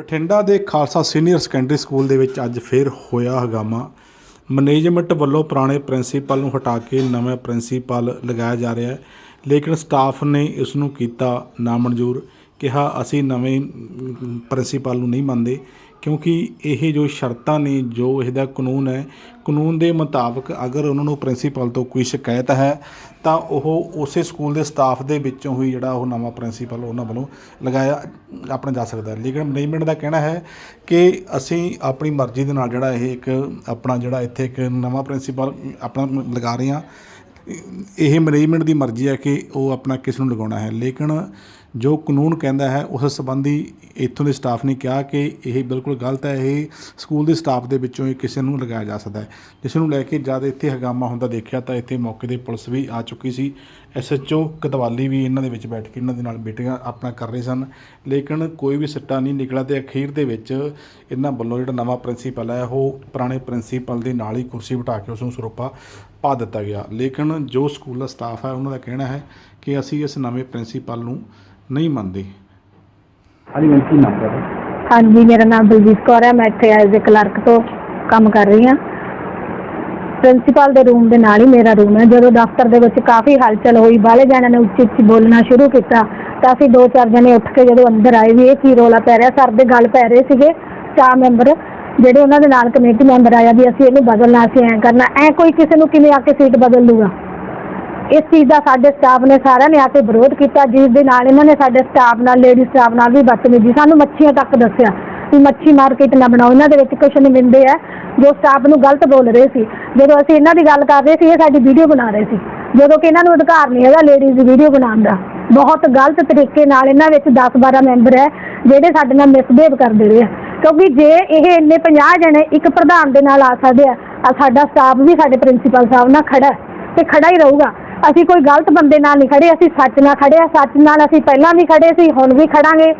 ਬਠਿੰਡਾ ਦੇ Khalsa senior secondary school ਦੇ ਵਿੱਚ ਅੱਜ ਫਿਰ ਹੋਇਆ ਹਗਾਮਾ। ਮੈਨੇਜਮੈਂਟ ਵੱਲੋਂ ਪੁਰਾਣੇ ਪ੍ਰਿੰਸੀਪਲ ਨੂੰ ਹਟਾ ਕੇ ਨਵੇਂ ਪ੍ਰਿੰਸੀਪਲ ਲਗਾਇਆ ਜਾ ਰਿਹਾ ਹੈ, ਲੇਕਿਨ ਸਟਾਫ ਨੇ ਇਸ ਨੂੰ ਕੀਤਾ ਨਾਮਨਜ਼ੂਰ। ਕਿਹਾ, ਅਸੀਂ ਨਵੇਂ ਪ੍ਰਿੰਸੀਪਲ ਨੂੰ ਨਹੀਂ ਮੰਨਦੇ। ਕਿਉਂਕਿ ਇਹ ਜੋ ਸ਼ਰਤਾਂ ਨੇ, ਜੋ ਇਹਦਾ ਕਾਨੂੰਨ ਹੈ, ਕਾਨੂੰਨ ਦੇ ਮੁਤਾਬਕ ਅਗਰ ਉਹਨਾਂ ਨੂੰ ਪ੍ਰਿੰਸੀਪਲ ਤੋਂ ਕੋਈ ਸ਼ਿਕਾਇਤ ਹੈ, ਤਾਂ ਉਹ ਉਸੇ ਸਕੂਲ ਦੇ ਸਟਾਫ ਦੇ ਵਿੱਚੋਂ ਹੀ ਜਿਹੜਾ ਉਹ ਨਵਾਂ ਪ੍ਰਿੰਸੀਪਲ ਉਹਨਾਂ ਵੱਲੋਂ ਲਗਾਇਆ ਆਪਣਾ ਜਾ ਸਕਦਾ ਹੈ। ਲੇਕਿਨ ਮੈਨੇਜਮੈਂਟ ਦਾ ਕਹਿਣਾ ਹੈ ਕਿ ਅਸੀਂ ਆਪਣੀ ਮਰਜ਼ੀ ਦੇ ਨਾਲ ਜਿਹੜਾ ਇਹ ਇੱਕ ਆਪਣਾ ਜਿਹੜਾ ਇੱਥੇ ਇੱਕ ਨਵਾਂ ਪ੍ਰਿੰਸੀਪਲ ਆਪਣਾ ਲਗਾ ਰਹੇ ਹਾਂ। ਇਹ ਮੈਨੇਜਮੈਂਟ ਦੀ ਮਰਜ਼ੀ ਹੈ ਕਿ ਉਹ ਆਪਣਾ ਕਿਸ ਨੂੰ ਲਗਾਉਣਾ ਹੈ। ਲੇਕਿਨ ਜੋ ਕਾਨੂੰਨ ਕਹਿੰਦਾ ਹੈ, ਉਸ ਸੰਬੰਧੀ ਇੱਥੋਂ ਦੇ ਸਟਾਫ ਨੇ ਕਿਹਾ ਕਿ ਇਹ ਬਿਲਕੁਲ ਗਲਤ ਹੈ, ਇਹ ਸਕੂਲ ਦੇ ਸਟਾਫ ਦੇ ਵਿੱਚੋਂ ਹੀ ਕਿਸੇ ਨੂੰ ਲਗਾਇਆ ਜਾ ਸਕਦਾ ਹੈ। ਜਿਸ ਨੂੰ ਲੈ ਕੇ ਜਦ ਇੱਥੇ ਹੰਗਾਮਾ ਹੁੰਦਾ ਦੇਖਿਆ ਤਾਂ ਇੱਥੇ ਮੌਕੇ ਤੇ ਪੁਲਿਸ ਵੀ ਆ ਚੁੱਕੀ ਸੀ। ਐਸਐਚਓ ਕਦਵਾਲੀ ਵੀ ਇਹਨਾਂ ਦੇ ਵਿੱਚ ਬੈਠ ਕੇ ਇਹਨਾਂ ਦੇ ਨਾਲ ਮੀਟਿੰਗਾਂ ਆਪਣਾ ਕਰ ਰਹੇ ਸਨ। ਲੇਕਿਨ ਕੋਈ ਵੀ ਸਿੱਟਾ ਨਹੀਂ ਨਿਕਲਿਆ ਤੇ ਅਖੀਰ ਦੇ ਵਿੱਚ ਇਹਨਾਂ ਵੱਲੋਂ ਜਿਹੜਾ ਨਵਾਂ ਪ੍ਰਿੰਸੀਪਲ ਹੈ, ਉਹ ਪੁਰਾਣੇ ਪ੍ਰਿੰਸੀਪਲ ਦੇ ਨਾਲ ਹੀ ਕੁਰਸੀ ਬਿਠਾ ਕੇ ਉਸ ਨੂੰ ਸਰੋਪਾ ਪਾ ਦਿੱਤਾ ਗਿਆ। ਲੇਕਿਨ ਜੋ ਸਕੂਲ ਦਾ ਸਟਾਫ ਹੈ ਉਹਨਾਂ ਦਾ ਕਹਿਣਾ ਹੈ ਕਿ ਅਸੀਂ ਇਸ ਨਵੇਂ ਪ੍ਰਿੰਸੀਪਲ ਨੂੰ ਨਹੀਂ ਮੰਨਦੇ। ਹਾਂਜੀ ਮੈਮ ਕੀ ਨਾਮ ਹੈ ਹਾਂਜੀ ਮੇਰਾ ਨਾਮ ਬਲਜੀਤ ਕੌਰ ਹੈ। ਮੈਂ ਇੱਥੇ ਐਜ਼ ਅ ਕਲਰਕ ਤੋਂ ਕੰਮ ਕਰ ਰਹੀ ਹਾਂ। ਪ੍ਰਿੰਸੀਪਲ ਦੇ ਰੂਮ ਦੇ ਨਾਲ ਹੀ ਮੇਰਾ ਰੂਮ ਹੈ। ਜਦੋਂ ਦਫ਼ਤਰ ਦੇ ਵਿੱਚ ਕਾਫੀ ਹਲਚਲ ਹੋਈ ਬਾਹਲੇ ਜਣਿਆਂ ਨੇ ਉੱਚੀ ਉੱਚੀ ਬੋਲਣਾ ਸ਼ੁਰੂ ਕੀਤਾ ਤਾਂ ਅਸੀਂ ਦੋ ਚਾਰ ਜਣੇ ਉੱਠ ਕੇ ਜਦੋਂ ਅੰਦਰ ਆਏ ਵੀ ਇਹ ਕੀ ਰੋਲਾ ਪੈ ਰਿਹਾ ਸਰ ਦੇ ਗੱਲ ਪੈ ਰਹੇ ਸੀਗੇ। ਚਾਰ ਮੈਂਬਰ ਜਿਹੜੇ ਉਹਨਾਂ ਦੇ ਨਾਲ ਕਮੇਟੀ ਮੈਂਬਰ ਆਇਆ ਵੀ ਅਸੀਂ ਇਹਨੂੰ ਬਦਲਣਾ, ਅਸੀਂ ਐਂ ਕਰਨਾ, ਐ ਕੋਈ ਕਿਸੇ ਨੂੰ ਕਿਵੇਂ ਆ ਕੇ ਸੀਟ ਬਦਲ ਲੂਗਾ? ਇਸ ਚੀਜ਼ ਦਾ ਸਾਡੇ ਸਟਾਫ ਨੇ ਸਾਰਿਆਂ ਨੇ ਆ ਕੇ ਵਿਰੋਧ ਕੀਤਾ, ਜਿਸ ਦੇ ਨਾਲ ਇਹਨਾਂ ਨੇ ਸਾਡੇ ਸਟਾਫ ਨਾਲ ਲੇਡੀ ਸਟਾਫ ਨਾਲ ਵੀ ਬਦਤਮੀਜ਼ੀ ਸਾਨੂੰ ਮੱਛੀਆਂ ਤੱਕ ਦੱਸਿਆ ਵੀ ਮੱਛੀ ਮਾਰਕੀਟ ਨਾ ਬਣਾਓ। ਇਹਨਾਂ ਦੇ ਵਿੱਚ ਕੁਛ ਨਿੰਦੇ ਆ, ਜੋ ਸਟਾਫ ਨੂੰ ਗਲਤ ਬੋਲ ਰਹੇ ਸੀ। ਜਦੋਂ ਅਸੀਂ ਇਹਨਾਂ ਦੀ ਗੱਲ ਕਰ ਰਹੇ ਸੀ, ਇਹ ਸਾਡੀ ਵੀਡੀਓ ਬਣਾ ਰਹੇ ਸੀ। ਜਦੋਂ ਕਿ ਇਹਨਾਂ ਨੂੰ ਅਧਿਕਾਰ ਨਹੀਂ ਹੈਗਾ ਲੇਡੀਜ਼ ਦੀ ਵੀਡੀਓ ਬਣਾਉਣ ਦਾ। ਬਹੁਤ ਗਲਤ ਤਰੀਕੇ ਨਾਲ ਇਹਨਾਂ ਵਿੱਚ 10-12 ਮੈਂਬਰ ਹੈ, ਜਿਹੜੇ ਸਾਡੇ ਨਾਲ ਮਿਸਬਿਹੇਵ ਕਰਦੇ ਰਹੇ ਆ। ਕਿਉਂਕਿ ਜੇ ਇਹ ਇੰਨੇ 50 ਜਣੇ ਇੱਕ ਪ੍ਰਧਾਨ ਦੇ ਨਾਲ ਆ ਸਕਦੇ ਆ ਆ ਸਾਡਾ ਸਟਾਫ ਵੀ ਸਾਡੇ ਪ੍ਰਿੰਸੀਪਲ ਸਾਹਿਬ ਨਾਲ ਖੜਾ ਤੇ ਖੜਾ ਹੀ ਰਹੂਗਾ। ਅਸੀਂ ਕੋਈ ਗਲਤ ਬੰਦੇ ਨਾਲ ਨਹੀਂ ਖੜੇ, ਅਸੀਂ ਸੱਚ ਨਾਲ ਖੜੇ ਆ, ਸੱਚ ਨਾਲ ਅਸੀਂ ਪਹਿਲਾਂ ਵੀ ਖੜੇ ਸੀ, ਹੁਣ ਵੀ ਖੜਾਂਗੇ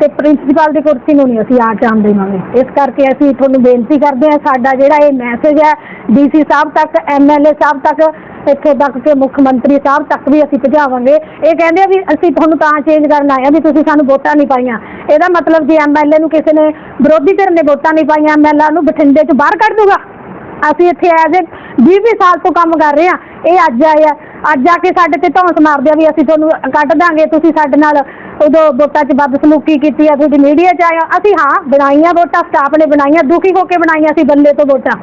ਤੇ ਪ੍ਰਿੰਸੀਪਲ ਦੀ ਕੁਰਸੀ ਨੂੰ ਨਹੀਂ ਅਸੀਂ ਆ ਚਾਮ ਦੇਵਾਂਗੇ। ਇਸ ਕਰਕੇ ਅਸੀਂ ਤੁਹਾਨੂੰ ਬੇਨਤੀ ਕਰਦੇ ਹਾਂ ਸਾਡਾ ਜਿਹੜਾ ਇਹ ਮੈਸੇਜ ਹੈ ਡੀਸੀ ਸਾਹਿਬ ਤੱਕ ਐਮਐਲਏ ਸਾਹਿਬ ਤੱਕ ਇੱਥੋਂ ਤੱਕ ਕਿ ਮੁੱਖ ਮੰਤਰੀ ਸਾਹਿਬ ਤੱਕ ਵੀ ਅਸੀਂ ਭਜਾਵਾਂਗੇ। ਇਹ ਕਹਿੰਦੇ ਆ ਵੀ ਅਸੀਂ ਤੁਹਾਨੂੰ ਤਾਂ ਚੇਂਜ ਕਰਨ ਆਏ ਆ ਵੀ ਤੁਸੀਂ ਸਾਨੂੰ ਵੋਟਾਂ ਨਹੀਂ ਪਾਈਆਂ। ਇਹਦਾ ਮਤਲਬ ਜੇ ਐਮਐਲਏ ਨੂੰ ਕਿਸੇ ਨੇ ਵਿਰੋਧੀ ਧਿਰ ਨੇ ਵੋਟਾਂ ਨਹੀਂ ਪਾਈਆਂ ਐਮਐਲਏ ਨੂੰ ਬਠਿੰਡੇ 'ਚ ਬਾਹਰ ਕੱਢ ਦੂਗਾ। ਅਸੀਂ ਇੱਥੇ ਐਜ਼ ਏ 20 ਸਾਲ ਤੋਂ ਕੰਮ ਕਰ ਰਹੇ ਆ। ਇਹ ਅੱਜ ਆਏ ਆ। ਅੱਜ ਆ ਕੇ ਸਾਡੇ ਤੇ ਧੌਂਸ ਮਾਰਦੇ ਆ ਵੀ ਅਸੀਂ ਤੁਹਾਨੂੰ ਕੱਢ ਦਾਂਗੇ। ਤੁਸੀਂ ਸਾਡੇ ਨਾਲ ਉਦੋਂ ਵੋਟਾਂ 'ਚ ਬਦਸਲੂਕੀ ਕੀਤੀ ਆ ਤੁਸੀਂ ਮੀਡੀਆ 'ਚ ਆਇਆ ਅਸੀਂ ਹਾਂ, ਬਣਾਈਆਂ ਵੋਟਾਂ ਸਟਾਫ ਨੇ ਬਣਾਈਆਂ, ਦੁਖੀ ਹੋ ਕੇ ਬਣਾਈਆਂ ਸੀ ਬੰਦੇ ਤੋਂ ਵੋਟਾਂ।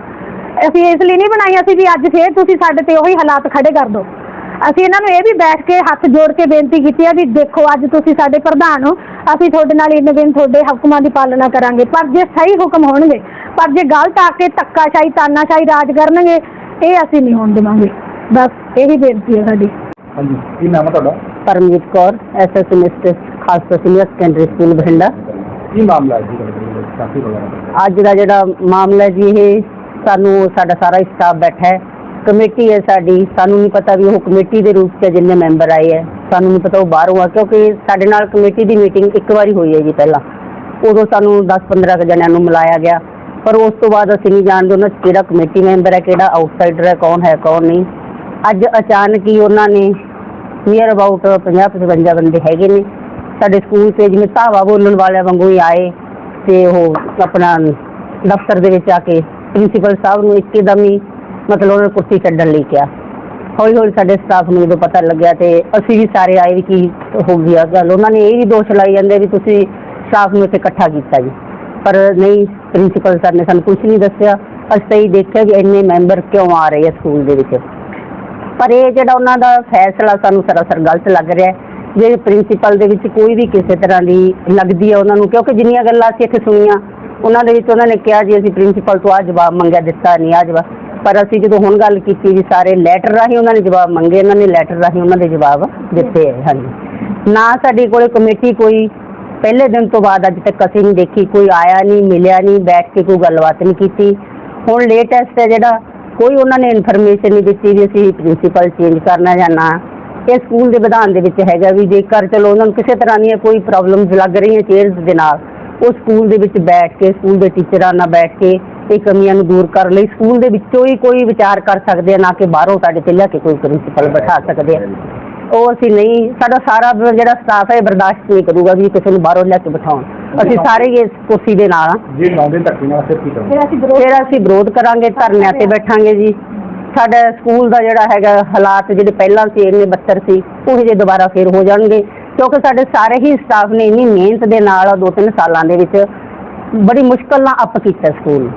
ਅਸੀਂ ਇਸ ਲਈ ਨਹੀਂ ਬਣਾਈਆਂ ਸੀ ਵੀ ਅੱਜ ਫੇਰ ਤੁਸੀਂ ਸਾਡੇ ਤੇ ਉਹੀ ਹਾਲਾਤ ਖੜੇ ਕਰ ਦਿਓ। ਅਸੀਂ ਇਹਨਾਂ ਨੂੰ ਇਹ ਵੀ ਬੈਠ ਕੇ ਹੱਥ ਜੋੜ ਕੇ ਬੇਨਤੀ ਕੀਤੀ ਆ ਵੀ ਦੇਖੋ ਅੱਜ ਤੁਸੀਂ ਸਾਡੇ ਪ੍ਰਧਾਨ ਹੋ ਅਸੀਂ ਤੁਹਾਡੇ ਨਾਲ ਇਨ ਦਿਨ ਤੁਹਾਡੇ ਹੁਕਮਾਂ ਦੀ ਪਾਲਣਾ ਕਰਾਂਗੇ। ਪਰ ਜੇ ਸਹੀ ਹੁਕਮ ਹੋਣਗੇ ਪਰ ਜੇ ਗਲਤ ਆ ਕੇ ਧੱਕਾਸ਼ਾਹੀ ਤਾਨਾਸ਼ਾਹੀ ਰਾਜ ਕਰਨਗੇ ਇਹ ਅਸੀਂ ਨਹੀਂ ਹੋਣ ਦੇਵਾਂਗੇ। ਬਸ ਇਹੀ ਬੇਨਤੀ ਹੈ ਸਾਡੀ। ਹਾਂਜੀ ਕੀ ਨਾਮ ਹੈ ਤੁਹਾਡਾ? Paramjit Kaur SS mister Khalsa senior secondary school Bathinda. ਕੀ ਮਾਮਲਾ ਹੈ ਜੀ ਅੱਜ ਦਾ ਜਿਹੜਾ ਮਾਮਲਾ ਜੀ ਇਹ ਸਾਨੂੰ ਸਾਡਾ ਸਾਰਾ ਸਟਾਫ ਬੈਠਾ ਹੈ। ਕਮੇਟੀ ਹੈ ਸਾਡੀ। ਸਾਨੂੰ ਨਹੀਂ ਪਤਾ ਵੀ ਉਹ ਕਮੇਟੀ ਦੇ ਰੂਪ 'ਚ ਜਿੰਨੇ ਮੈਂਬਰ ਆਏ ਹੈ। ਸਾਨੂੰ ਨਹੀਂ ਪਤਾ ਉਹ ਬਾਹਰੋਂ ਆ, ਕਿਉਂਕਿ ਸਾਡੇ ਨਾਲ ਕਮੇਟੀ ਦੀ ਮੀਟਿੰਗ ਇੱਕ ਵਾਰੀ ਹੋਈ ਹੈ ਜੀ ਪਹਿਲਾਂ। ਉਦੋਂ ਸਾਨੂੰ 10-15 ਕੁ ਜਣਿਆਂ ਨੂੰ ਮਿਲਾਇਆ ਗਿਆ। ਪਰ ਉਸ ਤੋਂ ਬਾਅਦ ਅਸੀਂ ਨਹੀਂ ਜਾਣਦੇ ਉਹਨਾਂ 'ਚ ਕਿਹੜਾ ਕਮੇਟੀ ਮੈਂਬਰ ਹੈ, ਕਿਹੜਾ ਆਊਟਸਾਈਡਰ ਹੈ, ਕੌਣ ਹੈ, ਕੌਣ ਨਹੀਂ। ਅੱਜ ਅਚਾਨਕ ਹੀ ਉਹਨਾਂ ਨੇ ਨੀਅਰ ਅਬਾਊਟ 50-55 ਬੰਦੇ ਹੈਗੇ ਨੇ। ਸਾਡੇ ਸਕੂਲ 'ਤੇ ਜਿਵੇਂ ਧਾਵਾ ਬੋਲਣ ਵਾਲਿਆਂ ਵਾਂਗੂ ਹੀ ਆਏ ਤੇ ਉਹ ਆਪਣਾ ਦਫ਼ਤਰ ਦੇ ਵਿੱਚ ਆ ਕੇ ਪ੍ਰਿੰਸੀਪਲ ਸਾਹਿਬ ਨੂੰ ਇੱਕਦਮ ਹੀ ਮਤਲਬ ਉਹਨਾਂ ਨੇ ਕੁਰਸੀ ਛੱਡਣ ਲਈ ਕਿਹਾ। ਹੌਲੀ ਹੌਲੀ ਸਾਡੇ ਸਟਾਫ ਨੂੰ ਜਦੋਂ ਪਤਾ ਲੱਗਿਆ ਤੇ ਅਸੀਂ ਵੀ ਸਾਰੇ ਆਏ ਵੀ ਕੀ ਹੋ ਗਿਆ ਗੱਲ। ਉਹਨਾਂ ਨੇ ਇਹ ਵੀ ਦੋਸ਼ ਲਾਈ ਜਾਂਦੇ ਵੀ ਤੁਸੀਂ ਸਟਾਫ ਨੂੰ ਇੱਥੇ ਇਕੱਠਾ ਕੀਤਾ ਜੀ। ਪਰ ਨਹੀਂ, ਪ੍ਰਿੰਸੀਪਲ ਸਰ ਨੇ ਸਾਨੂੰ ਕੁਝ ਨਹੀਂ ਦੱਸਿਆ। ਅਸੀਂ ਤਾਂ ਇਹ ਦੇਖਿਆ ਵੀ ਇੰਨੇ ਮੈਂਬਰ ਕਿਉਂ ਆ ਰਹੇ ਆ ਸਕੂਲ ਦੇ ਵਿੱਚ। ਪਰ ਇਹ ਜਿਹੜਾ ਉਹਨਾਂ ਦਾ ਫੈਸਲਾ ਸਾਨੂੰ ਸਰਾਸਰ ਗਲਤ ਲੱਗ ਰਿਹਾ ਹੈ। ਜੇ ਪ੍ਰਿੰਸੀਪਲ ਦੇ ਵਿੱਚ ਕੋਈ ਵੀ ਕਿਸੇ ਤਰ੍ਹਾਂ ਦੀ ਲੱਗਦੀ ਹੈ ਉਹਨਾਂ ਨੂੰ, ਕਿਉਂਕਿ ਜਿੰਨੀਆਂ ਗੱਲਾਂ ਅਸੀਂ ਇੱਥੇ ਸੁਣੀਆਂ ਉਹਨਾਂ ਦੇ ਵਿੱਚ ਉਹਨਾਂ ਨੇ ਕਿਹਾ ਜੀ, ਅਸੀਂ ਪ੍ਰਿੰਸੀਪਲ ਤੋਂ ਆ ਜਵਾਬ ਮੰਗਿਆ, ਦਿੱਤਾ ਨਹੀਂ ਆ ਜਵਾਬ। ਪਰ ਅਸੀਂ ਜਦੋਂ ਹੁਣ ਗੱਲ ਕੀਤੀ ਜੀ, ਸਾਰੇ ਲੈਟਰ ਰਾਹੀਂ ਉਹਨਾਂ ਨੇ ਜਵਾਬ ਮੰਗੇ ਉਹਨਾਂ ਨੇ ਲੈਟਰ ਰਾਹੀਂ ਉਹਨਾਂ ਦੇ ਜਵਾਬ ਦਿੱਤੇ ਹੈ ਹਾਂਜੀ। ਨਾ ਸਾਡੇ ਕੋਲੇ ਕਮੇਟੀ ਕੋਈ, ਪਹਿਲੇ ਦਿਨ ਤੋਂ ਬਾਅਦ ਅੱਜ ਤੱਕ ਅਸੀਂ ਨਹੀਂ ਦੇਖੀ, ਕੋਈ ਆਇਆ ਨਹੀਂ, ਮਿਲਿਆ ਨਹੀਂ, ਬੈਠ ਕੇ ਕੋਈ ਗੱਲਬਾਤ ਨਹੀਂ ਕੀਤੀ। ਹੁਣ ਲੇਟੈਸਟ ਹੈ ਜਿਹੜਾ, ਕੋਈ ਉਹਨਾਂ ਨੇ ਇਨਫੋਰਮੇਸ਼ਨ ਨਹੀਂ ਦਿੱਤੀ ਵੀ ਅਸੀਂ ਪ੍ਰਿੰਸੀਪਲ ਚੇਂਜ ਕਰਨਾ ਜਾਂ ਨਾ। ਇਹ ਸਕੂਲ ਦੇ ਵਿਧਾਨ ਦੇ ਵਿੱਚ ਹੈਗਾ ਵੀ ਜੇਕਰ ਚਲੋ ਉਹਨਾਂ ਨੂੰ ਕਿਸੇ ਤਰ੍ਹਾਂ ਦੀਆਂ ਕੋਈ ਪ੍ਰੋਬਲਮਸ ਲੱਗ ਰਹੀਆਂ ਚੇਅਰਸ ਦੇ ਨਾਲ ਉਹ ਸਕੂਲ ਦੇ ਵਿੱਚ ਬੈਠ ਕੇ ਸਕੂਲ ਦੇ ਟੀਚਰਾਂ ਨਾਲ ਬੈਠ ਕੇ ਇਹ ਕਮੀਆਂ ਨੂੰ ਦੂਰ ਕਰਨ ਲਈ ਸਕੂਲ ਦੇ ਵਿੱਚੋਂ ਹੀ ਕੋਈ ਵਿਚਾਰ ਕਰ ਸਕਦੇ ਆ ਨਾ ਕਿ ਬਾਹਰੋਂ ਸਾਡੇ ਤੇ ਲਿਆ ਕੇ ਕੋਈ ਪ੍ਰਿੰਸੀਪਲ ਬਿਠਾ ਸਕਦੇ ਆ। ਉਹ ਅਸੀਂ ਨਹੀਂ ਸਾਡਾ ਸਾਰਾ ਜਿਹੜਾ ਸਟਾਫ ਹੈ ਬਰਦਾਸ਼ਤ ਨਹੀਂ ਕਰੂਗਾ ਵੀ ਕਿਸੇ ਨੂੰ ਬਾਹਰੋਂ ਲਿਆ ਕੇ ਬਿਠਾਉਣ। ਅਸੀਂ ਸਾਰੇ ਇਸ ਕੁਰਸੀ ਦੇ ਨਾਲ ਆ। ਜੇ ਲਾਉਂਦੇ ਧੱਕੇ ਨਾਲ ਫਿਰ ਕੀ ਕਰੋਗੇ? ਫਿਰ ਅਸੀਂ ਵਿਰੋਧ ਕਰਾਂਗੇ ਧਰਨਿਆਂ ਤੇ ਬੈਠਾਂਗੇ ਜੀ। ਸਾਡਾ ਸਕੂਲ ਦਾ ਜਿਹੜਾ ਹੈਗਾ ਹਾਲਾਤ ਜਿਹੜੇ ਪਹਿਲਾਂ ਸੀ ਇੰਨੇ ਬੱਤਰ ਸੀ ਉਹ ਜੇ ਦੁਬਾਰਾ ਫਿਰ ਹੋ ਜਾਣਗੇ। ਕਿਉਂਕਿ ਸਾਡੇ ਸਾਰੇ ਹੀ ਸਟਾਫ ਨੇ ਇੰਨੀ ਮਿਹਨਤ ਦੇ ਨਾਲ ਦੋ ਤਿੰਨ ਸਾਲਾਂ ਦੇ ਵਿੱਚ ਬੜੀ ਮੁਸ਼ਕਲ ਨਾਲ ਅਪ ਕੀਤਾ ਸਕੂਲ।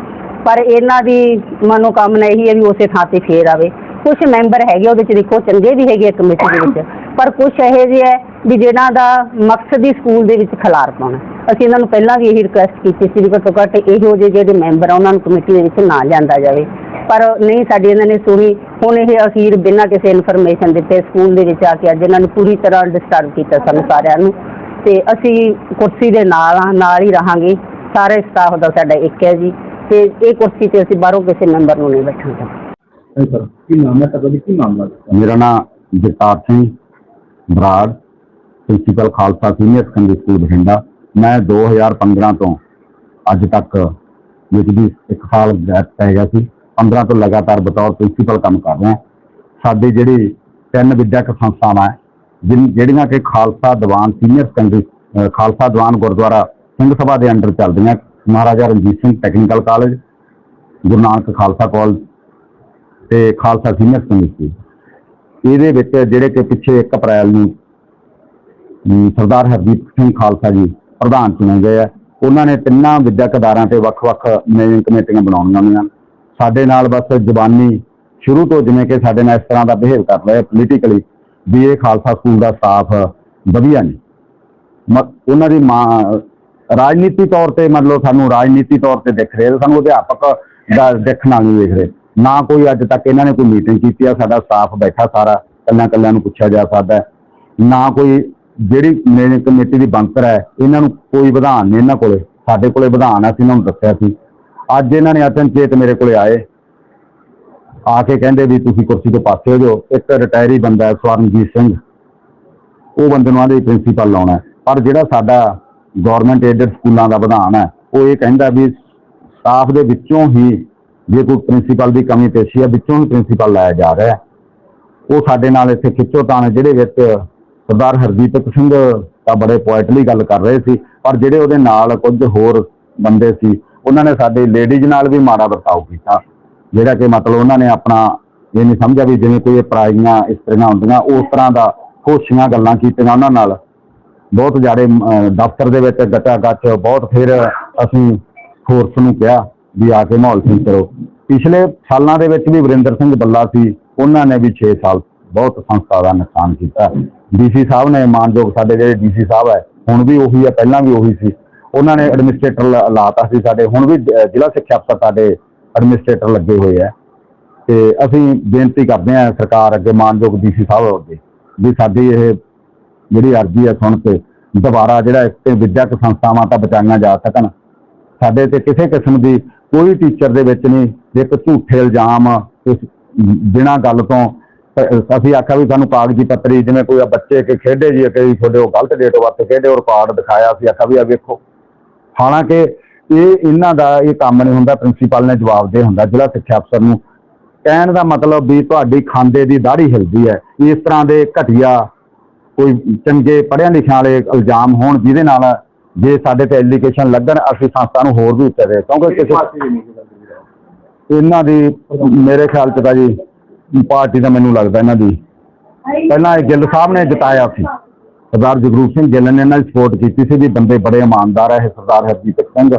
ਪਰ ਇਹਨਾਂ ਦੀ ਮਨੋਕਾਮਨਾ ਇਹੀ ਹੈ ਵੀ ਉਸੇ ਥਾਂ ਤੇ ਫੇਰ ਆਵੇ। ਕੁਝ ਮੈਂਬਰ ਹੈਗੇ ਉਹਦੇ ਚ ਦੇਖੋ, ਚੰਗੇ ਵੀ ਹੈਗੇ ਆ ਕਮੇਟੀ ਦੇ ਵਿੱਚ, ਪਰ ਕੁਝ ਇਹੋ ਜਿਹੇ ਹੈ ਵੀ ਜਿਹਨਾਂ ਦਾ ਮਕਸਦ ਹੀ ਸਕੂਲ ਦੇ ਵਿੱਚ ਖਲਾਰ ਪਾਉਣਾ। ਅਸੀਂ ਇਹਨਾਂ ਨੂੰ ਪਹਿਲਾਂ ਵੀ ਇਹੀ ਰਿਕੁਐਸਟ ਕੀਤੀ ਸੀ ਵੀ ਘੱਟੋ ਘੱਟ ਇਹੋ ਜਿਹੇ ਜਿਹੜੇ ਮੈਂਬਰ ਆ, ਉਹਨਾਂ ਨੂੰ ਕਮੇਟੀ ਦੇ ਵਿੱਚ ਨਾ ਲਿਆਂਦਾ ਜਾਵੇ। ਪਰ ਨਹੀਂ ਸਾਡੀ ਇਹਨਾਂ ਨੇ ਸੁਣੀ। ਹੁਣ ਇਹ ਅਖੀਰ ਬਿਨਾਂ ਕਿਸੇ ਇਨਫੋਰਮੇਸ਼ਨ ਦਿੱਤੇ ਸਕੂਲ ਦੇ ਵਿੱਚ ਆ ਕੇ ਅੱਜ ਇਹਨਾਂ ਨੂੰ ਪੂਰੀ ਤਰ੍ਹਾਂ ਡਿਸਟਰਬ ਕੀਤਾ ਸਾਨੂੰ ਸਾਰਿਆਂ ਨੂੰ। ਤੇ ਅਸੀਂ ਕੁਰਸੀ ਦੇ ਨਾਲ ਆ ਨਾਲ ਹੀ ਰਹਾਂਗੇ। ਸਾਰੇ ਸਟਾਫ ਦਾ ਸਾਡਾ ਇੱਕ ਹੈ ਜੀ। ਤੇ ਇਹ ਕੁਰਸੀ ਤੇ ਅਸੀਂ ਬਾਹਰੋਂ ਕਿਸੇ ਮੈਂਬਰ ਨੂੰ ਨਹੀਂ ਦੇਣਾ ਸਰ ਕੀ ਨਾਮ ਹੈ ਤੁਹਾਡਾ ਕੀ ਮਾਮਲਾ ਹੈ? ਮੇਰਾ ਨਾਮ Jagtar Singh Brar principal Khalsa senior secondary school Bathinda. ਮੈਂ 2015 ਤੋਂ ਅੱਜ ਤੱਕ ਦੀ ਇੱਕ ਸਾਲ ਗੈਪ ਪੈ ਗਿਆ ਸੀ। 15 ਤੋਂ ਲਗਾਤਾਰ ਬਤੌਰ ਪ੍ਰਿੰਸੀਪਲ ਕੰਮ ਕਰ ਰਿਹਾ ਸਾਡੇ ਜਿਹੜੇ ਤਿੰਨ ਵਿਦਿਅਕ ਸੰਸਥਾਵਾਂ ਹੈ, ਜਿਨ, ਜਿਹੜੀਆਂ ਕਿ ਖਾਲਸਾ ਦੀਵਾਨ ਸੀਨੀਅਰ ਸੈਕੰਡਰੀ ਖਾਲਸਾ ਦੀਵਾਨ ਗੁਰਦੁਆਰਾ ਸਿੰਘ ਸਭਾ ਦੇ ਅੰਡਰ ਚੱਲਦੀਆਂ Maharaja Ranjit Singh technical college, Guru Nanak Khalsa college ਤੇ ਖਾਲਸਾ ਸੀਨੀਅਰ ਸੈਕੰਡਰੀ ਸਕੂਲ। ਇਹਦੇ ਵਿੱਚ ਜਿਹੜੇ ਕਿ ਪਿੱਛੇ 1 ਅਪ੍ਰੈਲ ਨੂੰ ਸਰਦਾਰ ਹਰਦੀਪ ਸਿੰਘ ਖਾਲਸਾ ਜੀ ਪ੍ਰਧਾਨ ਚੁਣੇ ਗਏ ਆ। ਉਹਨਾਂ ਨੇ ਤਿੰਨਾਂ ਵਿਦਿਅਕ ਅਦਾਰਿਆਂ ਤੇ ਵੱਖ-ਵੱਖ ਮੈਨੇਜਿੰਗ ਕਮੇਟੀਆਂ ਬਣਾਉਣੀਆਂ ਹੁੰਦੀਆਂ। ਸਾਡੇ ਨਾਲ ਬਸ ਜ਼ਬਾਨੀ ਸ਼ੁਰੂ ਤੋਂ ਜਿਵੇਂ ਕਿ ਸਾਡੇ ਨਾਲ ਇਸ ਤਰ੍ਹਾਂ ਦਾ ਬਿਹੇਵ ਕਰ ਰਹੇ ਪੋਲੀਟੀਕਲੀ ਵੀ ਇਹ ਖਾਲਸਾ ਸਕੂਲ ਦਾ ਸਟਾਫ ਵਧੀਆ ਨਹੀਂ। ਮ- ਉਹਨਾਂ ਦੀ ਮਾਂ, ਰਾਜਨੀਤੀ ਤੌਰ ਤੇ ਮਤਲਬ ਸਾਨੂੰ ਰਾਜਨੀਤੀ ਤੌਰ ਤੇ ਦਿਖ ਰਹੇ ਸਾਨੂੰ ਅਧਿਆਪਕ ਦਾ ਦੇਖਣ ਨਾਲ ਨਹੀਂ ਦੇਖ ਰਹੇ। ਨਾ ਕੋਈ ਅੱਜ ਤੱਕ ਇਹਨਾਂ ਨੇ ਕੋਈ ਮੀਟਿੰਗ ਕੀਤੀ ਆ, ਸਾਡਾ ਸਟਾਫ ਬੈਠਾ ਸਾਰਾ ਕੱਲਿਆਂ ਕੱਲਿਆਂ ਨੂੰ ਪੁੱਛਿਆ ਜਾ ਸਕਦਾ। ਨਾ ਕੋਈ ਜਿਹੜੀ ਮੇਨ ਕਮੇਟੀ ਦੀ ਬੰਕਰ ਹੈ, ਇਹਨਾਂ ਨੂੰ ਕੋਈ ਵਿਧਾਨ ਨਹੀਂ ਇਹਨਾਂ ਕੋਲੇ। ਸਾਡੇ ਕੋਲੇ ਵਿਧਾਨ ਆ, ਅਸੀਂ ਇਹਨਾਂ ਨੂੰ ਦੱਸਿਆ ਸੀ। ਅੱਜ ਇਹਨਾਂ ਨੇ ਅਚਨਚੇਤ ਮੇਰੇ ਕੋਲੇ ਆਏ। ਆ ਕੇ ਕਹਿੰਦੇ ਵੀ ਤੁਸੀਂ ਕੁਰਸੀ ਤੋਂ ਪਾਸੇ ਹੋ ਜਾਓ। ਇੱਕ ਰਿਟਾਇਰੀ ਬੰਦਾ ਸਵਰਨਜੀਤ ਸਿੰਘ। ਉਹ ਬੰਦੇ ਨੂੰ ਆਦੇ ਪ੍ਰਿੰਸੀਪਲ ਲਾਉਣਾ ਪਰ ਜਿਹੜਾ ਸਾਡਾ ਗਵਰਨਮੈਂਟ ਏਡਡ ਸਕੂਲਾਂ ਦਾ ਵਿਧਾਨ ਹੈ, ਉਹ ਇਹ ਕਹਿੰਦਾ ਵੀ ਸਟਾਫ ਦੇ ਵਿੱਚੋਂ ਹੀ ਜੇ ਕੋਈ ਪ੍ਰਿੰਸੀਪਲ ਦੀ ਕਮੀ ਪੇਸ਼ੀ ਹੈ, ਵਿੱਚੋਂ ਹੀ ਪ੍ਰਿੰਸੀਪਲ ਲਾਇਆ ਜਾ ਰਿਹਾ ਉਹ ਸਾਡੇ ਨਾਲ ਇੱਥੇ ਖਿੱਚੋ ਤਾਣ ਜਿਹੜੇ ਵਿੱਚ ਸਰਦਾਰ ਹਰਦੀਪ ਸਿੰਘ ਤਾਂ ਬੜੇ ਪੋਇਟਲੀ ਗੱਲ ਕਰ ਰਹੇ ਸੀ, ਪਰ ਜਿਹੜੇ ਉਹਦੇ ਨਾਲ ਕੁਝ ਹੋਰ ਬੰਦੇ ਸੀ ਉਹਨਾਂ ਨੇ ਸਾਡੇ ਲੇਡੀਜ਼ ਨਾਲ ਵੀ ਮਾੜਾ ਵਰਤਾਓ ਕੀਤਾ। ਜਿਹੜਾ ਕਿ ਮਤਲਬ ਉਹਨਾਂ ਨੇ ਆਪਣਾ ਇਹ ਨਹੀਂ ਸਮਝਿਆ ਵੀ ਜਿਵੇਂ ਕੋਈ ਇਹ ਪਰਾਈਆਂ ਇਸਤਰੀਆਂ ਹੁੰਦੀਆਂ, ਉਸ ਤਰ੍ਹਾਂ ਦਾ ਹੋਸ਼ੀਆਂ ਗੱਲਾਂ ਕੀਤੀਆਂ ਉਹਨਾਂ ਨਾਲ। ਬਹੁਤ ਜ਼ਿਆਦੇ ਦਫ਼ਤਰ ਦੇ ਵਿੱਚ ਗੱਟਾ ਗੱਚ ਬਹੁਤ ਫਿਰ ਅਸੀਂ ਫੋਰਸ ਨੂੰ ਕਿਹਾ ਵੀ ਆ ਕੇ ਮਾਹੌਲ ਠੀਕ ਕਰੋ। ਪਿਛਲੇ ਸਾਲਾਂ ਦੇ ਵਿੱਚ ਵੀ ਵਰਿੰਦਰ ਸਿੰਘ ਬੱਲਾ ਸੀ, ਉਹਨਾਂ ਨੇ ਵੀ 6 ਸਾਲ ਬਹੁਤ ਸੰਸਥਾ ਦਾ ਨੁਕਸਾਨ ਕੀਤਾ। ਡੀਸੀ ਸਾਹਿਬ ਨੇ ਮਾਨਯੋਗ ਸਾਡੇ ਜਿਹੜੇ ਡੀਸੀ ਸਾਹਿਬ ਹੈ, ਹੁਣ ਵੀ ਉਹੀ ਹੈ, ਪਹਿਲਾਂ ਵੀ ਉਹੀ ਸੀ। ਉਹਨਾਂ ਨੇ ਐਡਮਿਨਿਸਟ੍ਰੇਟਰ ਲਾਤਾ ਸੀ ਸਾਡੇ। ਹੁਣ ਵੀ ਜ਼ਿਲ੍ਹਾ ਸਿੱਖਿਆ ਅਫਸਰ ਸਾਡੇ ਐਡਮਿਨਿਸਟ੍ਰੇਟਰ ਲੱਗੇ ਹੋਏ ਆ। ਤੇ ਅਸੀਂ ਬੇਨਤੀ ਕਰਦੇ ਹਾਂ ਸਰਕਾਰ ਅੱਗੇ, ਮਾਨਯੋਗ ਡੀਸੀ ਸਾਹਿਬ ਅੱਗੇ, ਵੀ ਸਾਡੀ ਇਹ ਜਿਹੜੀ ਅਰਜ਼ੀ ਹੈ ਸੁਣ ਕੇ ਦੁਬਾਰਾ ਜਿਹੜਾ ਇਸ ਵਿਦਿਅਕ ਸੰਸਥਾਵਾਂ ਤਾਂ ਬਚਾਈਆਂ ਜਾ ਸਕਣ। ਸਾਡੇ ਤੇ ਕਿਸੇ ਕਿਸਮ ਦੀ ਕੋਈ ਟੀਚਰ ਦੇ ਵਿੱਚ ਨਹੀਂ ਇੱਕ ਝੂਠੇ ਇਲਜ਼ਾਮ ਬਿਨਾਂ ਗੱਲ ਤੋਂ ਅਸੀਂ ਆਖਿਆ ਵੀ ਸਾਨੂੰ ਕਾਗਜ਼ੀ ਪੱਤਰੀ, ਜਿਵੇਂ ਕੋਈ ਬੱਚੇ ਕੇ ਖੇਡੇ ਜੀ ਕਈ ਤੁਹਾਡੇ ਉਹ ਗਲਤ ਡੇਟ ਵਾਸਤੇ ਖੇਡੇ ਉਹ ਰਿਕਾਰਡ ਦਿਖਾਇਆ, ਅਸੀਂ ਆਖਿਆ ਵੀ ਆ ਵੇਖੋ। ਹਾਲਾਂਕਿ ਇਹ ਇਹਨਾਂ ਦਾ ਇਹ ਕੰਮ ਨਹੀਂ ਹੁੰਦਾ ਪ੍ਰਿੰਸੀਪਲ ਨੇ ਜਵਾਬ ਦੇ ਹੁੰਦਾ, ਜ਼ਿਲ੍ਹਾ ਸਿੱਖਿਆ ਅਫਸਰ ਨੂੰ। ਕਹਿਣ ਦਾ ਮਤਲਬ ਵੀ ਤੁਹਾਡੀ ਖਾਂਦੇ ਦੀ ਦਾੜੀ ਹਿਲਦੀ ਹੈ। ਇਸ ਤਰ੍ਹਾਂ ਦੇ ਘਟੀਆ ਕੋਈ ਚੰਗੇ ਪੜ੍ਹਿਆ ਲਿਖਿਆ ਵਾਲੇ ਇਲਜ਼ਾਮ ਹੋਣ, ਜਿਹਦੇ ਨਾਲ ਜੇ ਸਾਡੇ ਤੇ ਐਲੀਗੇਸ਼ਨ ਲੱਗਣ, ਅਸੀਂ ਸੰਸਥਾ ਨੂੰ ਹੋਰ ਵੀ ਉੱਤੇ ਦੇ ਕਿਉਂਕਿ ਕਿਸੇ ਇਹਨਾਂ ਦੀ ਮੇਰੇ ਖਿਆਲ ਚ ਤਾਂ ਜੀ, ਪਾਰਟੀ ਦਾ ਮੈਨੂੰ ਲੱਗਦਾ ਇਹਨਾਂ ਦੀ। ਪਹਿਲਾਂ ਇਹ ਗਿੱਲ ਸਾਹਿਬ ਨੇ ਜਿਤਾਇਆ ਸੀ। ਸਰਦਾਰ ਜਗਰੂਪ ਸਿੰਘ ਗਿੱਲ ਨੇ ਇਹਨਾਂ ਦੀ ਸਪੋਰਟ ਕੀਤੀ ਸੀ ਵੀ ਬੰਦੇ ਬੜੇ ਇਮਾਨਦਾਰ ਹੈ ਇਹ ਸਰਦਾਰ ਹਰਜੀਤ ਸਿੰਘ।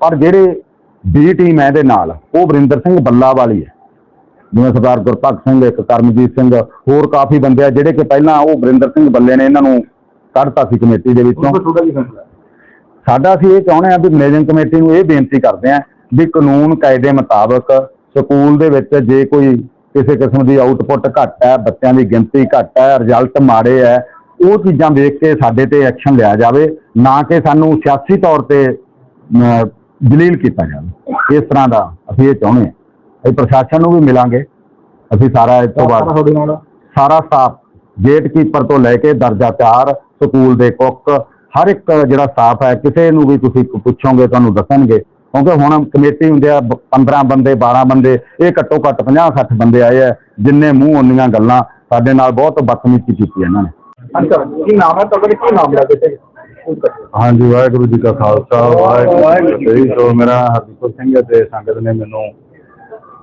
ਪਰ ਜਿਹੜੇ ਬੀ ਟੀਮ ਹੈ ਇਹਦੇ ਨਾਲ ਉਹ ਵਰਿੰਦਰ ਸਿੰਘ ਬੱਲਾ ਵਾਲੀ ਹੈ ਜਿਵੇਂ ਸਰਦਾਰ ਗੁਰਪ੍ਰਗਟ ਸਿੰਘ ਇੱਕ ਕਰਮਜੀਤ ਸਿੰਘ ਹੋਰ ਕਾਫੀ ਬੰਦੇ ਆ ਜਿਹੜੇ ਕਿ ਪਹਿਲਾਂ ਉਹ ਵਰਿੰਦਰ ਸਿੰਘ ਬੱਲੇ ਨੇ ਇਹਨਾਂ ਨੂੰ ਕੱਢਤਾ ਸੀ ਕਮੇਟੀ ਦੇ ਵਿੱਚੋਂ। ਸਾਡਾ ਅਸੀਂ ਇਹ ਚਾਹੁੰਦੇ ਹਾਂ ਵੀ ਮੈਨੇਜਿੰਗ ਕਮੇਟੀ ਨੂੰ ਇਹ ਬੇਨਤੀ ਕਰਦੇ ਹਾਂ ਵੀ ਕਾਨੂੰਨ ਕਾਇਦੇ ਮੁਤਾਬਕ ਸਕੂਲ ਦੇ ਵਿੱਚ ਜੇ ਕੋਈ ਕਿਸੇ ਕਿਸਮ ਦੀ ਆਊਟਪੁੱਟ ਘੱਟ ਹੈ ਬੱਚਿਆਂ ਦੀ ਗਿਣਤੀ ਘੱਟ ਹੈ ਰਿਜ਼ਲਟ ਮਾੜੇ ਹੈ ਉਹ ਚੀਜ਼ਾਂ ਵੇਖ ਕੇ ਸਾਡੇ ਤੇ ਐਕਸ਼ਨ ਲਿਆ ਜਾਵੇ ਨਾ ਕਿ ਸਾਨੂੰ ਸਿਆਸੀ ਤੌਰ ਤੇ ਜਲੀਲ ਕੀਤਾ ਜਾਵੇ। ਇਸ ਤਰ੍ਹਾਂ ਦਾ ਅਸੀਂ ਇਹ ਚਾਹੁੰਦੇ ਹਾਂ। ਅਸੀਂ ਪ੍ਰਸ਼ਾਸਨ ਨੂੰ ਵੀ ਮਿਲਾਂਗੇ। ਅਸੀਂ ਸਾਰਾ ਇਸ ਤੋਂ ਬਾਅਦ ਸਾਰਾ ਸਟਾਫ ਗੇਟ ਕੀਪਰ ਤੋਂ ਲੈ ਕੇ ਦਰਜਾ 4 ਸਕੂਲ ਦੇ ਕੁੱਕ ਹਰ ਇੱਕ ਜਿਹੜਾ ਸਟਾਫ ਹੈ ਕਿਸੇ ਨੂੰ ਵੀ ਤੁਸੀਂ ਪੁੱਛੋਗੇ ਤੁਹਾਨੂੰ ਦੱਸਣਗੇ। ਕਿਉਂਕਿ ਹੁਣ ਕਮੇਟੀ ਹੁੰਦੇ ਆ ਬ- 15 ਬੰਦੇ 12 ਬੰਦੇ ਇਹ ਘੱਟੋ ਘੱਟ 50 60 ਬੰਦੇ ਆਏ ਆ ਜਿੰਨੇ ਮੂੰਹ ਉਹਨੀਆਂ ਗੱਲਾਂ ਸਾਡੇ ਨਾਲ ਬਹੁਤ ਬਦਤਮੀਜ਼ੀ ਕੀਤੀ ਇਹਨਾਂ ਨੇ। ਹਾਂਜੀ ਕੀ ਨਾਮ ਹੈ ਤੁਹਾਡਾ ਤੇ ਕੀ ਮਾਮਲਾ ਹੈ ਸਕੂਲ ਹਾਂਜੀ, ਵਾਹਿਗੁਰੂ ਜੀ ਕਾ ਖਾਲਸਾ, ਵਾਹਿਗੁਰੂ ਜੀ ਕੀ ਫਤਿਹ। ਸੋ ਮੇਰਾ ਹਰਦੀਪ ਸਿੰਘ ਅਤੇ ਸੰਗਤ ਨੇ ਮੈਨੂੰ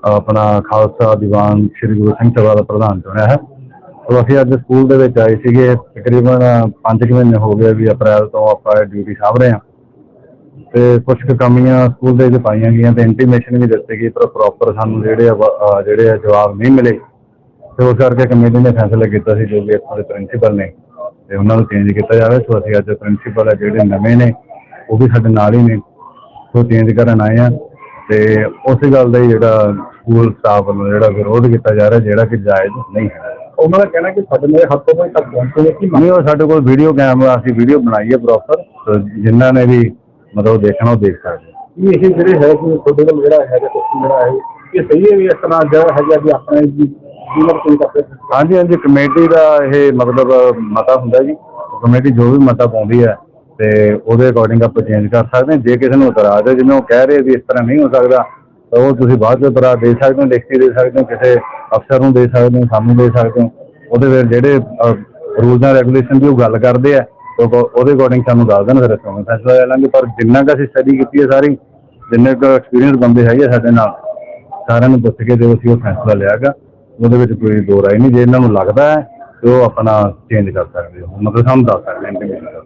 ਆਪਣਾ ਖਾਲਸਾ ਦੀਵਾਨ ਸ੍ਰੀ ਗੁਰੂ ਸਿੰਘ ਸਭਾ ਦਾ ਪ੍ਰਧਾਨ ਚੁਣਿਆ ਹੈ। ਸੋ ਅਸੀਂ ਅੱਜ ਸਕੂਲ ਦੇ ਵਿੱਚ ਆਏ ਸੀਗੇ। ਤਕਰੀਬਨ 5 ਮਹੀਨੇ ਹੋ ਗਏ ਵੀ ਅਪ੍ਰੈਲ ਤੋਂ ਆਪਾਂ ਡਿਊਟੀ ਸਾਂਭ ਰਹੇ ਹਾਂ। ਤੇ ਕੁਝ ਕੁ ਕਮੀਆਂ ਸਕੂਲ ਦੇ ਵਿੱਚ ਪਾਈਆਂ ਗਈਆਂ ਤੇ ਇੰਟੀਮੇਸ਼ਨ ਵੀ ਦਿੱਤੀ ਗਈ, ਪਰ ਪ੍ਰੋਪਰ ਸਾਨੂੰ ਜਿਹੜੇ ਆ ਜਿਹੜੇ ਆ ਜਵਾਬ ਨਹੀਂ ਮਿਲੇ। ਤੇ ਉਸ ਕਰਕੇ ਕਮੇਟੀ ਨੇ ਫੈਸਲਾ ਕੀਤਾ ਸੀ ਜੋ ਵੀ ਇੱਥੋਂ ਦੇ ਪ੍ਰਿੰਸੀਪਲ ਨੇ ਤੇ ਉਹਨਾਂ ਨੂੰ ਚੇਂਜ ਕੀਤਾ ਜਾਵੇ। ਸੋ ਅਸੀਂ ਅੱਜ ਪ੍ਰਿੰਸੀਪਲ ਆ ਜਿਹੜੇ ਨਵੇਂ ਨੇ ਉਹ ਵੀ ਸਾਡੇ ਨਾਲ ਹੀ ਨੇ। ਸੋ ਚੇਂਜ ਕਰਨ ਆਏ ਆ ਤੇ ਉਸੇ ਗੱਲ ਦਾ ਹੀ ਜਿਹੜਾ ਸਕੂਲ ਸਟਾਫ ਵੱਲੋਂ ਜਿਹੜਾ ਵਿਰੋਧ ਕੀਤਾ ਜਾ ਰਿਹਾ ਜਿਹੜਾ ਕਿ ਜਾਇਜ਼ ਨਹੀਂ ਹੈ। ਉਹਨਾਂ ਦਾ ਕਹਿਣਾ ਕਿ ਸਾਡੇ ਮੇਰੇ ਹੱਥੋਂ ਕੋਈ ਤੱਕ ਪਹੁੰਚੇ ਕੀ ਨਹੀਂ ਉਹ ਸਾਡੇ ਕੋਲ ਵੀਡੀਓ ਕੈਮਰਾ ਅਸੀਂ ਵੀਡੀਓ ਬਣਾਈ ਹੈ ਪ੍ਰੋਪਰ ਜਿਨ੍ਹਾਂ ਨੇ ਵੀ ਮਤਲਬ ਦੇਖਣਾ ਉਹ ਦੇਖ ਸਕਦੇ ਕੀ ਇਹ ਜਿਹੜੇ ਹੈ ਕਿ ਤੁਹਾਡੇ ਕੋਲ ਜਿਹੜਾ ਹੈਗਾ ਕੁਐਸਚਨ ਜਿਹੜਾ ਹੈ ਇਹ ਸਹੀ ਹੈ ਵੀ ਇਸ ਤਰ੍ਹਾਂ ਜਿਹੜਾ ਹੈਗਾ ਵੀ ਆਪਣੇ ਜੀ ਜੀਵਨ ਕੋਈ ਕਰਦੇ ਹਾਂਜੀ ਹਾਂਜੀ, ਕਮੇਟੀ ਦਾ ਇਹ ਮਤਲਬ ਮਤਾ ਹੁੰਦਾ ਜੀ। ਕਮੇਟੀ ਜੋ ਵੀ ਮਤਾ ਪਾਉਂਦੀ ਹੈ ਤੇ ਉਹਦੇ ਅਕੋਰਡਿੰਗ ਆਪਾਂ ਚੇਂਜ ਕਰ ਸਕਦੇ ਹਾਂ। ਜੇ ਕਿਸੇ ਨੂੰ ਇਤਰਾਜ਼ ਹੈ, ਜਿਵੇਂ ਉਹ ਕਹਿ ਰਹੇ ਵੀ ਇਸ ਤਰ੍ਹਾਂ ਨਹੀਂ ਹੋ ਸਕਦਾ, ਤਾਂ ਉਹ ਤੁਸੀਂ ਬਾਅਦ ਵਿੱਚ ਇਤਰਾਜ਼ ਦੇ ਸਕਦੇ ਹੋ, ਲਿਖਤੀ ਦੇ ਸਕਦੇ ਹੋ, ਕਿਸੇ ਅਫਸਰ ਨੂੰ ਦੇ ਸਕਦੇ ਹੋ, ਸਾਨੂੰ ਦੇ ਸਕਦੇ ਹੋ। ਉਹਦੇ ਫਿਰ ਜਿਹੜੇ ਰੂਲਸ ਐਂਡ ਰੈਗੂਲੇਸ਼ਨ ਦੀ ਉਹ ਗੱਲ ਕਰਦੇ ਆ ਉਹਦੇ ਅਕੋਰਡਿੰਗ ਸਾਨੂੰ ਦੱਸ ਦੇਣ ਫਿਰ ਅਸੀਂ ਫੈਸਲਾ ਲੈ ਲਾਂਗੇ। ਪਰ ਜਿੰਨਾ ਕੁ ਅਸੀਂ ਸਟੱਡੀ ਕੀਤੀ ਹੈ ਸਾਰੀ, ਜਿੰਨੇ ਕੁ ਐਕਸਪੀਰੀਅੰਸ ਬੰਦੇ ਹੈਗੇ ਆ ਸਾਡੇ ਨਾਲ, ਸਾਰਿਆਂ ਨੂੰ ਪੁੱਛ ਕੇ ਜੋ ਅਸੀਂ ਉਹ ਫੈਸਲਾ ਲਿਆਗਾ। ਉਹਦੇ ਵਿੱਚ ਕੋਈ ਦੋ ਰਾਏ ਨਹੀਂ, ਜੇ ਇਹਨਾਂ ਨੂੰ ਲੱਗਦਾ ਹੈ, ਤੇ ਉਹ ਆਪਣਾ ਚੇਂਜ ਕਰ ਸਕਦੇ ਹੋ। ਮਤਲਬ ਸਾਨੂੰ ਦੱਸ ਸਕਦੇ ਨੇ